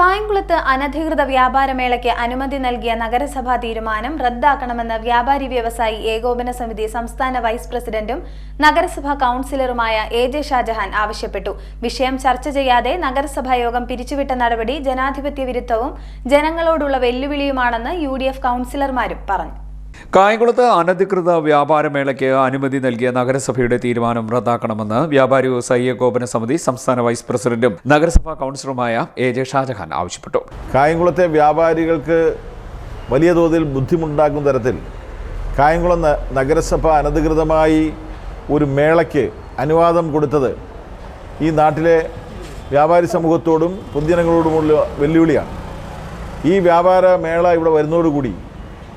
കായംകുളത്ത് അനധികൃത വ്യാപാരമേളയ്ക്ക് അനുമതി നൽകിയ നഗരസഭാ തീരുമാനം റദ്ദാക്കണമെന്ന് വ്യാപാരി വ്യവസായി ഏകോപന സമിതി സംസ്ഥാന വൈസ് പ്രസിഡന്റും നഗരസഭാ കൌൺസിലറുമായ എ ജെ ഷാജഹാൻ ആവശ്യപ്പെട്ടു. വിഷയം ചർച്ച ചെയ്യാതെ നഗരസഭാ യോഗം പിരിച്ചുവിട്ട നടപടി ജനാധിപത്യ വിരുദ്ധവും ജനങ്ങളോടുള്ള വെല്ലുവിളിയുമാണെന്ന് യു കൌൺസിലർമാരും പറഞ്ഞു. കായംകുളത്ത് അനധികൃത വ്യാപാരമേളയ്ക്ക് അനുമതി നൽകിയ നഗരസഭയുടെ തീരുമാനം റദ്ദാക്കണമെന്ന് വ്യാപാരി വ്യവസായി ഏകോപന സമിതി സംസ്ഥാന വൈസ് പ്രസിഡന്റും നഗരസഭാ കൌൺസിലറുമായ എ ജെ ഷാജഹാൻ ആവശ്യപ്പെട്ടു. കായംകുളത്തെ വ്യാപാരികൾക്ക് വലിയ തോതിൽ ബുദ്ധിമുട്ടുണ്ടാക്കുന്ന തരത്തിൽ കായംകുളം നഗരസഭ അനധികൃതമായി ഒരു മേളയ്ക്ക് അനുവാദം കൊടുത്തത് ഈ നാട്ടിലെ വ്യാപാരി സമൂഹത്തോടും പൊതുജനങ്ങളോടുമുള്ള വെല്ലുവിളിയാണ്. ഈ വ്യാപാര മേള ഇവിടെ വരുന്നതോടുകൂടി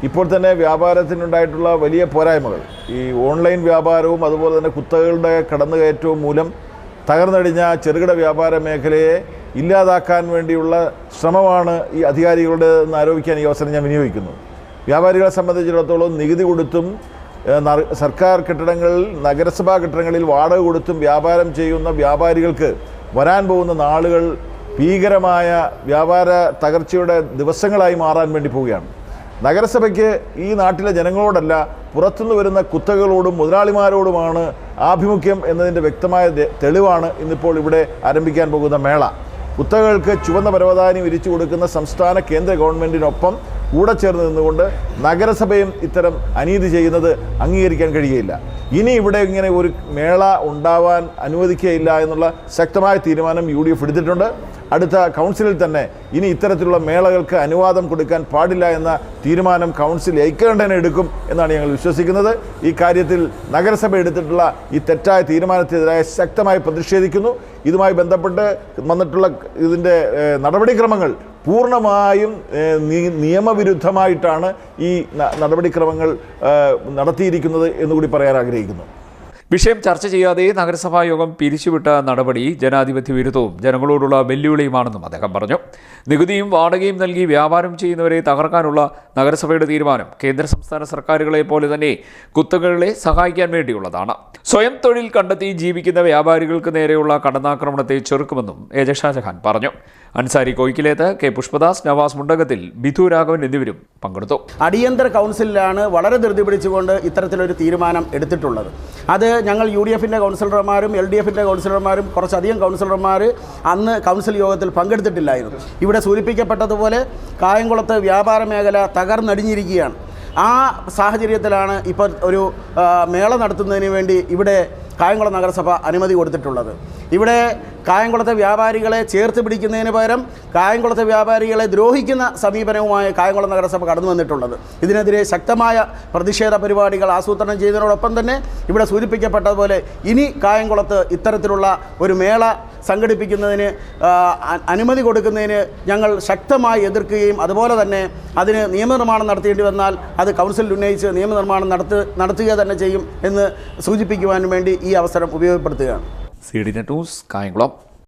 ഇപ്പോൾ തന്നെ വ്യാപാരത്തിനുണ്ടായിട്ടുള്ള വലിയ പോരായ്മകൾ. ഈ ഓൺലൈൻ വ്യാപാരവും അതുപോലെ തന്നെ കുത്തകളുടെ കടന്നുകയറ്റവും മൂലം തകർന്നടിഞ്ഞ ചെറുകിട വ്യാപാര മേഖലയെ ഇല്ലാതാക്കാൻ വേണ്ടിയുള്ള ശ്രമമാണ് ഈ അധികാരികളുടെ എന്ന് ആരോപിക്കാൻ ഈ അവസരം ഞാൻ വിനിയോഗിക്കുന്നു. വ്യാപാരികളെ സംബന്ധിച്ചിടത്തോളം നികുതി കൊടുത്തും സർക്കാർ കെട്ടിടങ്ങളിൽ നഗരസഭാ കെട്ടിടങ്ങളിൽ വാടക കൊടുത്തും വ്യാപാരം ചെയ്യുന്ന വ്യാപാരികൾക്ക് വരാൻ പോകുന്ന നാളുകൾ ഭീകരമായ വ്യാപാര തകർച്ചയുടെ ദിവസങ്ങളായി മാറാൻ വേണ്ടി പോവുകയാണ്. നഗരസഭയ്ക്ക് ഈ നാട്ടിലെ ജനങ്ങളോടല്ല പുറത്തുനിന്ന് വരുന്ന കുത്തകളോടും മുതലാളിമാരോടുമാണ് ആഭിമുഖ്യം എന്നതിന്റെ വ്യക്തമായ തെളിവാണ് ഇന്നിപ്പോൾ ഇവിടെ ആരംഭിക്കാൻ പോകുന്ന മേള. കുത്തകൾക്ക് ചുവന്ന പരവതാനി വിരിച്ചു കൊടുക്കുന്ന സംസ്ഥാന കേന്ദ്ര ഗവൺമെന്റിനൊപ്പം കൂടെ ചേർന്ന് നിന്നുകൊണ്ട് നഗരസഭയും ഇത്തരം അനീതി ചെയ്യുന്നത് അംഗീകരിക്കാൻ കഴിയുകയില്ല. ഇനി ഇവിടെ ഇങ്ങനെ ഒരു മേള ഉണ്ടാവാൻ അനുവദിക്കുകയില്ല എന്നുള്ള ശക്തമായ തീരുമാനം യു ഡി എഫ് എടുത്തിട്ടുണ്ട്. അടുത്ത കൗൺസിലിൽ തന്നെ ഇനി ഇത്തരത്തിലുള്ള മേളകൾക്ക് അനുവാദം കൊടുക്കാൻ പാടില്ല എന്ന തീരുമാനം കൗൺസിൽ ഐക്യകണ്ഠേന എടുക്കും എന്നാണ് ഞങ്ങൾ വിശ്വസിക്കുന്നത്. ഈ കാര്യത്തിൽ നഗരസഭ എടുത്തിട്ടുള്ള ഈ തെറ്റായ തീരുമാനത്തിനെതിരായ ശക്തമായി പ്രതിഷേധിക്കുന്നു. ഇതുമായി ബന്ധപ്പെട്ട് വന്നിട്ടുള്ള ഇതിന്റെ നടപടിക്രമങ്ങൾ പൂർണമായും നിയമവിരുദ്ധമായിട്ടാണ് ഈ നടപടിക്രമങ്ങൾ നടത്തിയിരിക്കുന്നത് എന്നുകൂടി പറയാൻ ആഗ്രഹിക്കുന്നു. വിഷയം ചർച്ച ചെയ്യാതെ നഗരസഭാ യോഗം പിരിച്ചുവിട്ട നടപടി ജനാധിപത്യ വിരുദ്ധവും ജനങ്ങളോടുള്ള വെല്ലുവിളിയുമാണെന്നും അദ്ദേഹം പറഞ്ഞു. നികുതിയും വാടകയും നൽകി വ്യാപാരം ചെയ്യുന്നവരെ തകർക്കാനുള്ള നഗരസഭയുടെ തീരുമാനം കേന്ദ്ര സംസ്ഥാന സർക്കാരുകളെ പോലെ തന്നെ കുത്തകളെ സഹായിക്കാൻ വേണ്ടിയുള്ളതാണ്. സ്വയം തൊഴിൽ കണ്ടെത്തി ജീവിക്കുന്ന വ്യാപാരികൾക്ക് നേരെയുള്ള കടന്നാക്രമണത്തെ ചെറുക്കുമെന്നും എ ഷാജഹാൻ പറഞ്ഞു. അൻസാരി കോയിക്കിലേത്ത് കെ പുഷ്പദാസ് നവാസ് മുണ്ടകത്തിൽ ബിധു രാഘവൻ എന്നിവരും പങ്കെടുത്തു. അടിയന്തര കൗൺസിലാണ് വളരെ ധൃതി പിടിച്ചുകൊണ്ട് ഇത്തരത്തിലൊരു തീരുമാനം എടുത്തിട്ടുള്ളത്. അത് ഞങ്ങൾ യു ഡി എഫിന്റെ കൗൺസിലർമാരും എൽ ഡി എഫിന്റെ കൗൺസിലർമാരും കുറച്ചധികം കൗൺസിലർമാർ അന്ന് കൗൺസിൽ യോഗത്തിൽ പങ്കെടുത്തിട്ടില്ലായിരുന്നു. ഇവിടെ സൂചിപ്പിക്കപ്പെട്ടതുപോലെ കായംകുളത്ത് വ്യാപാര മേഖല തകർന്നടിഞ്ഞിരിക്കുകയാണ്. ആ സാഹചര്യത്തിലാണ് ഇപ്പോൾ ഒരു മേള നടത്തുന്നതിന് വേണ്ടി ഇവിടെ കായംകുളം നഗരസഭ അനുമതി കൊടുത്തിട്ടുള്ളത്. ഇവിടെ കായംകുളത്തെ വ്യാപാരികളെ ചേർത്ത് പിടിക്കുന്നതിന് പകരം കായംകുളത്തെ വ്യാപാരികളെ ദ്രോഹിക്കുന്ന സമീപനവുമായി കായംകുളം നഗരസഭ കടന്നു വന്നിട്ടുള്ളത്. ഇതിനെതിരെ ശക്തമായ പ്രതിഷേധ പരിപാടികൾ ആസൂത്രണം ചെയ്തതിനോടൊപ്പം തന്നെ ഇവിടെ സൂചിപ്പിക്കപ്പെട്ടതുപോലെ ഇനി കായംകുളത്ത് ഇത്തരത്തിലുള്ള ഒരു മേള സംഘടിപ്പിക്കുന്നതിന് അനുമതി കൊടുക്കുന്നതിന് ഞങ്ങൾ ശക്തമായി എതിർക്കുകയും അതുപോലെ തന്നെ അതിന് നിയമനിർമ്മാണം നടത്തേണ്ടി വന്നാൽ അത് കൗൺസിലിൽ ഉന്നയിച്ച് നിയമനിർമ്മാണം നടത്തു നടത്തുക തന്നെ ചെയ്യും എന്ന് സൂചിപ്പിക്കുവാൻ വേണ്ടി ഈ അവസരം ഉപയോഗപ്പെടുത്തുകയാണ്. C D news Kayamkulam.